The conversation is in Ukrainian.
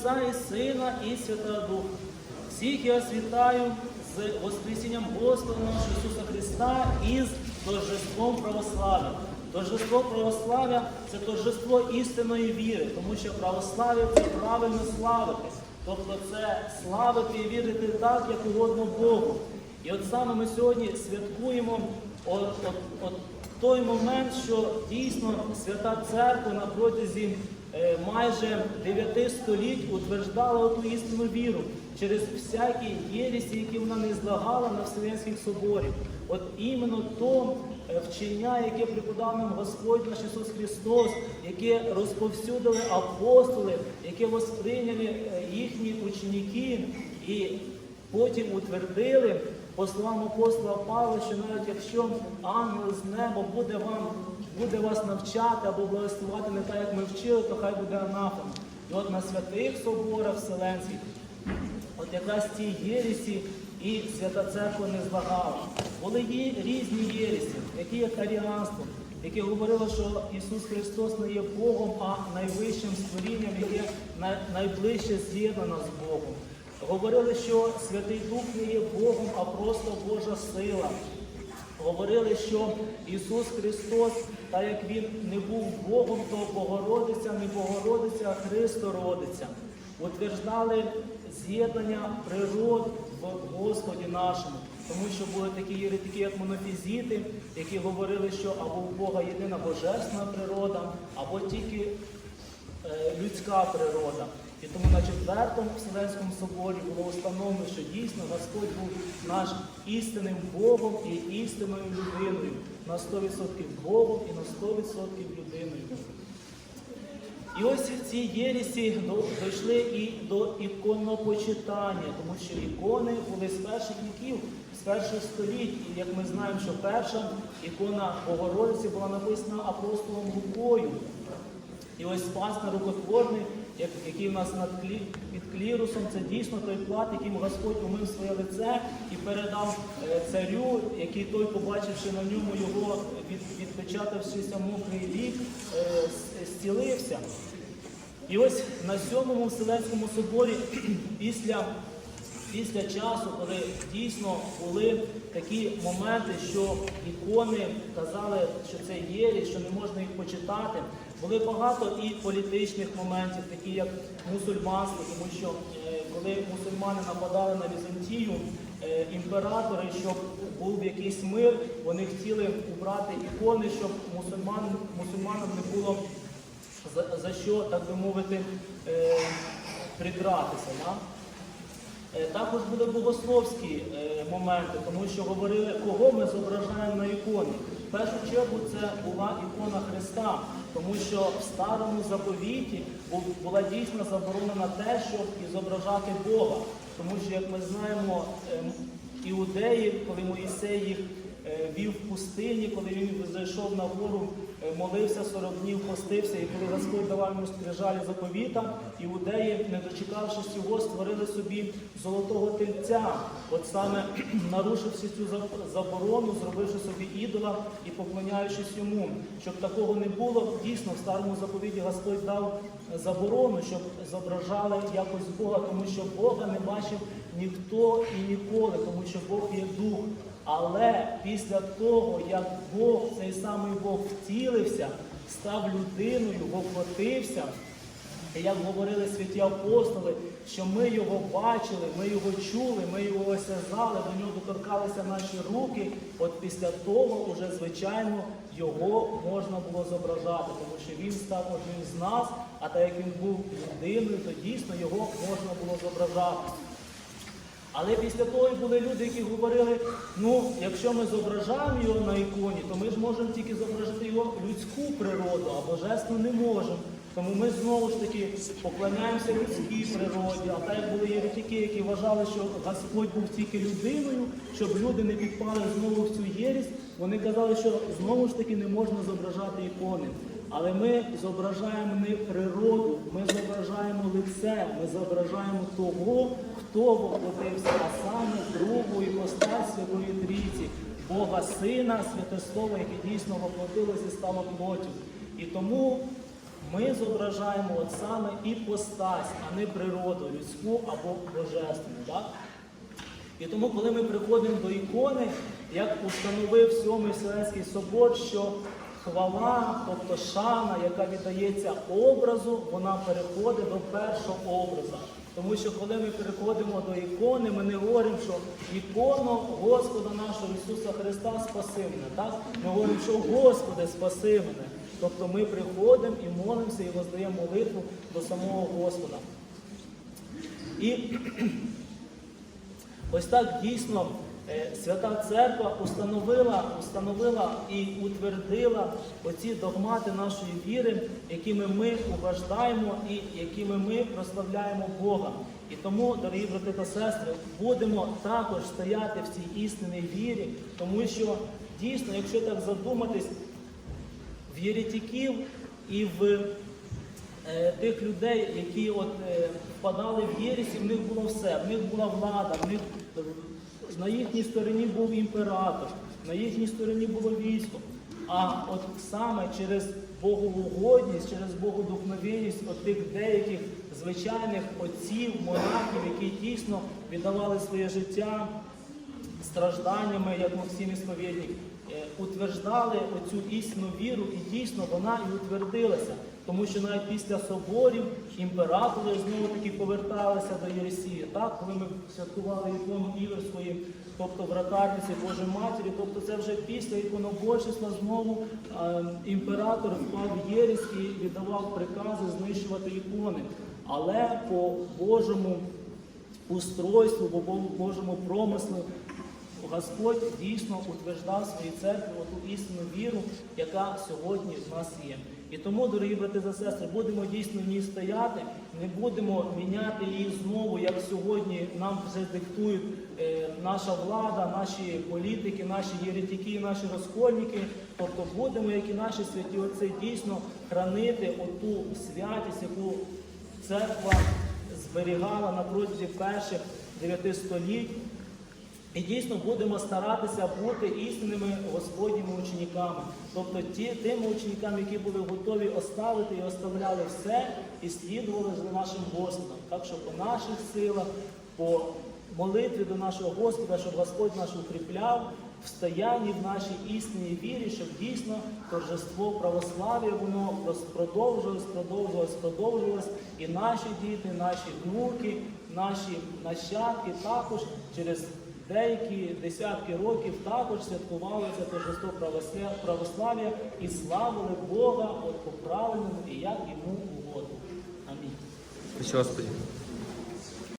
Отця і Сина, і Святого Духа. Всіх я вас вітаю з Воскресінням Господа нашого Ісуса Христа і з торжеством православ'я. Торжество православ'я це торжество істинної віри, тому що православ'я це правильно славитись. Тобто це славити і вірити так, як угодно Богу. І от саме ми сьогодні святкуємо от, от, от той момент, що дійсно Свята Церква на протязі майже 9 століть утверждала ту істинну віру через всякі єресі, які вона не злагала на Вселенських соборів. От іменно то е, вчення, яке преподав нам Господь наш Ісус Христос, яке розповсюдили апостоли, яке восприйняли е, їхні ученики і потім утвердили по словам апостола Павла, що навіть якщо ангел з неба буде вам буде вас навчати або благословати не так, як ми вчили, то хай буде анафема. І от на святих соборах Вселенських, от якраз ці єресі і Свята Церква не злагала. Були є різні єресі, які є аріанством, яке говорило, що Ісус Христос не є Богом, а найвищим створінням, яке найближче з'єднано з Богом. Говорили, що Святий Дух не є Богом, а просто Божа сила. Говорили, що Ісус Христос, так як Він не був Богом, то Богородиця, не Богородиця, а Христо родиться. Утверждали з'єднання природ в Господі нашому, тому що були такі єретики, як монофізіти, які говорили, що або у Бога єдина божественна природа, або тільки е, людська природа. І тому на четвертому Вселенському соборі було встановлено, що дійсно Господь був наш істинним Богом і істинною людиною, на 100% Богом і на 100% людиною. І ось ці єресі до- дійшли і до іконопочитання, тому що ікони були з перших віків, з перших століть. І як ми знаємо, що перша ікона Богородиці була написана апостолом Лукою. І ось спас нерукотворний, як- який в нас над клі, під клірусом, це дійсно той плат, яким Господь умив своє лице і передав е, царю, який той, побачивши на ньому його, від, відпечатавшися мокрий лік, е, зцілився. І ось на сьомому Вселенському соборі після, після часу, коли дійсно були такі моменти, що ікони казали, що це єрі, що не можна їх почитати, були багато і політичних моментів, такі як мусульманство, тому що е, коли мусульмани нападали на Візантію, е, імператори, щоб був якийсь мир, вони хотіли убрати ікони, щоб мусульман, мусульманам не було за, за що, так би мовити, е, придратися. Да? Е, Також були богословські е, моменти, тому що говорили, кого ми зображаємо на іконі. В першу чергу це була ікона Христа, тому що в старому заповіті була дійсно заборонена те, щоб зображати Бога. Тому що, як ми знаємо, ем, іудеї, коли Моїсей їх вів в пустині, коли він зайшов на гору, е, молився 40 днів, постився, і коли Господь давав йому скрижалі заповіта, іудеї, не дочекавшись його, створили собі золотого тельця. От саме нарушивши цю заборону, зробивши собі ідола і поклоняючись йому, щоб такого не було, дійсно в старому заповіті Господь дав заборону, щоб зображали якось Бога, тому що Бога не бачив ніхто і ніколи, тому що Бог є дух. Але після того, як Бог, цей самий Бог втілився, став людиною, воплотився, як говорили святі апостоли, що ми його бачили, ми його чули, ми його осязали, до нього доторкалися наші руки. От після того, уже, звичайно, його можна було зображати, тому що він став одним з нас, а так як він був людиною, то дійсно його можна було зображати. Але після того були люди, які говорили, ну, якщо ми зображаємо його на іконі, то ми ж можемо тільки зображити його людську природу, а божественну не можемо. Тому ми знову ж таки поклоняємося людській природі, а так були єретики, які вважали, що Господь був тільки людиною, щоб люди не підпали знову в цю єрість, вони казали, що знову ж таки не можна зображати ікони. Але ми зображаємо не природу, ми зображаємо лице, ми зображаємо того, хто воплотився, а саме другу іпостась Святої Трійці, Бога Сина, Святе Слово, яке дійсно воплотилося і стало плоттю. І тому ми зображаємо от саме іпостась, а не природу людську або божественну. Так? І тому, коли ми приходимо до ікони, як установив Сьомий Вселенський собор, що хвала, тобто шана, яка віддається образу, вона переходить до першого образа. Тому що коли ми переходимо до ікони, ми не говоримо, що ікону Господа нашого Ісуса Христа спаси мене. Так? Ми говоримо, що Господи, спаси мене. Тобто ми приходимо і молимося, і воздаємо молитву до самого Господа. І Ось так дійсно Свята Церква установила, установила і утвердила оці догмати нашої віри, якими ми уважаємо і якими ми прославляємо Бога. І тому, дорогі брати та сестри, будемо також стояти в цій істинній вірі, тому що дійсно, якщо так задуматись, в єретиків і в е, тих людей, які от, е, впадали в єресі, в них було все, в них була влада, в них е, на їхній стороні був імператор, на їхній стороні було військо. А от саме через Боговугодність, через Богодухновенність от тих деяких звичайних отців, монахів, які дійсно віддавали своє життя стражданнями, як Максим Ісповідник, е, утверждали оцю істинну віру, і дійсно вона і утвердилася. Тому що навіть після соборів імператори знову таки поверталися до Єресії. Так, коли ми святкували ікону Іверської, тобто вратарниці Божої Матері, тобто це вже після іконоборчества знову е, імператор впав в єресь і віддавав прикази знищувати ікони. Але по Божому устройству, по Божому промислу Господь дійсно утверждав своїй церкві оту істинну віру, яка сьогодні в нас є. І тому, дорогі брати та сестри, будемо дійсно в ній стояти, не будемо міняти її знову, як сьогодні нам вже диктують е, наша влада, наші політики, наші єретики, наші розкольники. Тобто будемо, як і наші святі отці, дійсно хранити оту святість, яку церква зберігала на протязі перших дев'яти століть. І дійсно будемо старатися бути істинними Господніми учениками, тобто ті, тими учениками, які були готові оставити і оставляли все, і слідували за нашим Господом. Так що по наших силах, по молитві до нашого Господа, щоб Господь нас укріпляв в стоянні в нашій істинній вірі, щоб дійсно торжество православ'я воно продовжувалось, продовжувалось, продовжувалось, і наші діти, наші внуки, наші нащадки також через деякі десятки років також святкували це торжество православ- православ'я і славили Бога от по правильному і як йому угодно. Амінь. Господи.